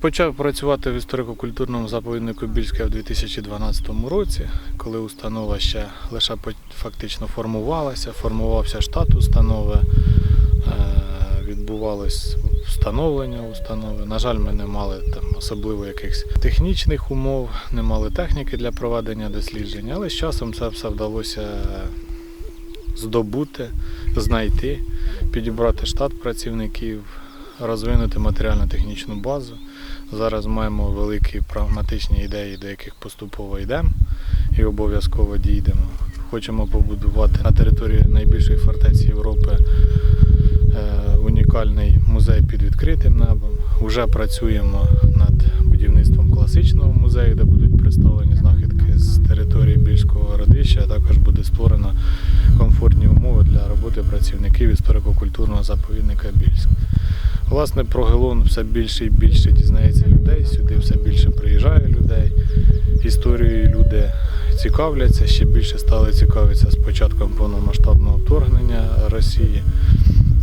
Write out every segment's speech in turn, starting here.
Почав працювати в історико-культурному заповіднику Більське в 2012 році, коли установа ще лише фактично формувалася, формувався штат установи, е, відбувалось встановлення установи. На жаль, ми не мали там особливо якихось технічних умов, не мали техніки для проведення досліджень, але з часом це все вдалося здобути, знайти, підібрати штат працівників, розвинути матеріально-технічну базу. Зараз маємо великі прагматичні ідеї, до яких поступово йдемо і обов'язково дійдемо. Хочемо побудувати на території найбільшої фортеці Європи е, унікальний музей під відкритим небом. Уже працюємо над будівництвом класичного музею, де будуть представлені знахідки з території Більського городища, а також буде створено комфортні умови для роботи працівників історико-культурного заповідника Більськ. Власне, про Гелон все більше і більше дізнається людей, сюди все більше приїжджає людей. Історією люди цікавляться, ще більше стали цікавитися з початком повномасштабного вторгнення Росії.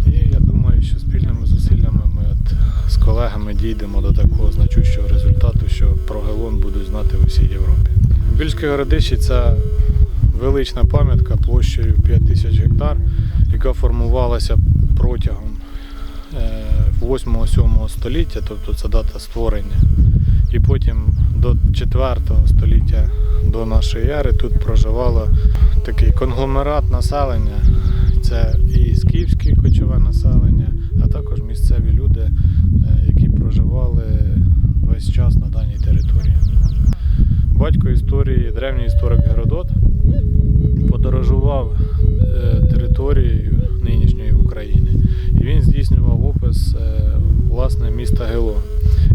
І я думаю, що спільними зусиллями ми от з колегами дійдемо до такого значущого результату, що про Гелон будуть знати в усій Європі. Більське городище це велична пам'ятка площею 5 тисяч гектар, яка формувалася протягом е, 8-7 століття, тобто це дата створення. І потім до 4 століття до нашої ери тут проживало такий конгломерат населення. Це і скіфське кочове населення, а також місцеві люди, е, які проживали весь час на даній території. Батько історії, древній історик Геродот, подорожував е, територією нинішньої України. І він здійснював опис е, власне міста Гелон.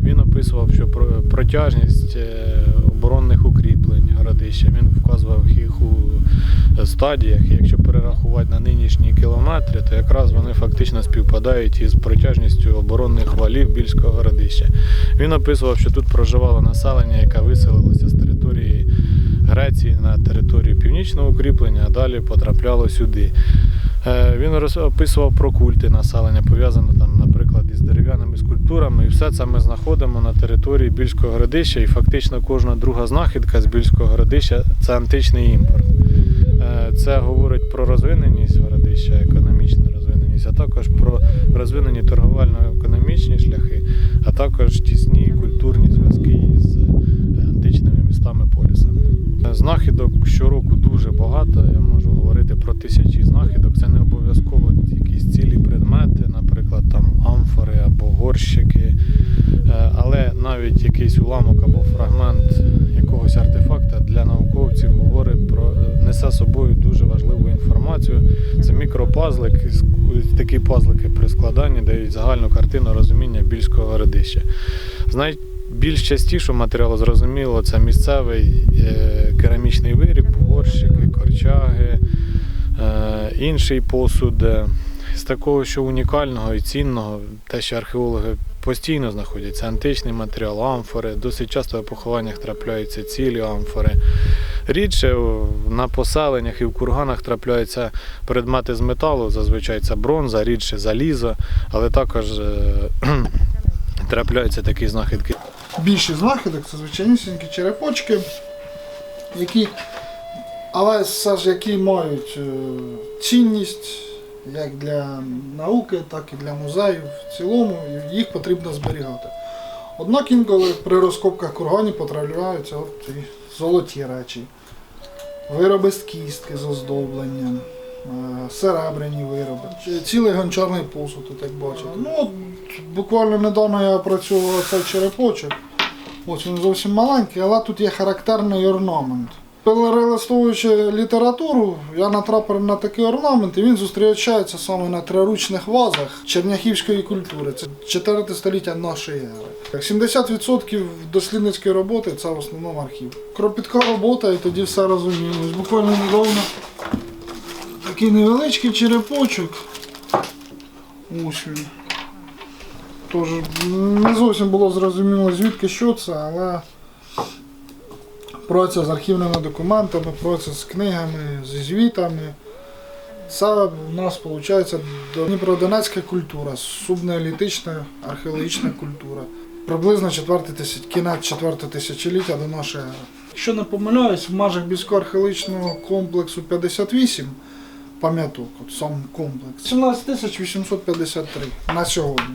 Він описував, що про- протяжність е, оборонних укріплень городища, він вказував їх у стадіях. Якщо перерахувати на нинішні кілометри, то якраз вони фактично співпадають із протяжністю оборонних валів Більського городища. Він описував, що тут проживало населення, яке виселилося з Греції на територію північного укріплення, а далі потрапляло сюди. Е, Він описував про культи населення, пов'язане там, наприклад, із дерев'яними скульптурами. І все це ми знаходимо на території Більського городища. І фактично кожна друга знахідка з Більського городища це античний імпорт. Е, Це говорить про розвиненість городища, економічну розвиненість, а також про розвинені торговельно-економічні шляхи, а також тісні культурні зв'язки Знахідок щороку дуже багато. Я можу говорити про тисячі знахідок. Це не обов'язково якісь цілі предмети, наприклад, там амфори або горщики. Е, Але навіть якийсь уламок або фрагмент якогось артефакта для науковців говорить про е, несе собою дуже важливу інформацію. Це мікропазлик, такі пазлики при складанні дають загальну картину розуміння більського городища. Знай- більш частіше матеріалу зрозуміло, це місцевий керамічний виріб, горщики, корчаги, е, інший посуд. Е, З такого, що унікального і цінного, те, що археологи постійно знаходять, це античний матеріал, амфори. Досить часто в похованнях трапляються цілі амфори. Рідше на поселеннях і в курганах трапляються предмети з металу, зазвичай це бронза, рідше залізо, але також е, трапляються такі знахідки Більшість знахідок це звичайнісінькі черепочки, які, але все ж які мають е, цінність як для науки, так і для музею в цілому, їх потрібно зберігати. Однак інколи при розкопках курганів потрапляються от золоті речі, вироби з кістки з оздобленням, е, серебряні вироби, цілий гончарний посуд, як бачите. Ну, буквально недавно я опрацьовував цей черепочок. Ось він зовсім маленький, але тут є характерний орнамент. Перелистовуючи літературу, я натрапив на такий орнамент, і він зустрічається саме на триручних вазах черняхівської культури. Це 4 століття нашої ери. 70% дослідницької роботи це в основному архів. Кропітка робота, і тоді все розумілось. Буквально недавно такий невеличкий черепочок. Ось він. Тож не зовсім було зрозуміло звідки що це, але праця з архівними документами, праця з книгами, зі звітами. Це у нас виходить Дніпродонецька культура, субнеолітична археологічна культура. приблизно тисяч, кінець четвертого тисячоліття до нашої ери. Якщо не помиляюсь, в межах Біскор-Хеличного комплексу 58 пам'яток, от сам комплекс. 17 853 на сьогодні.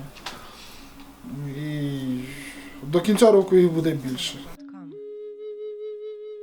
І до кінця року їх буде більше.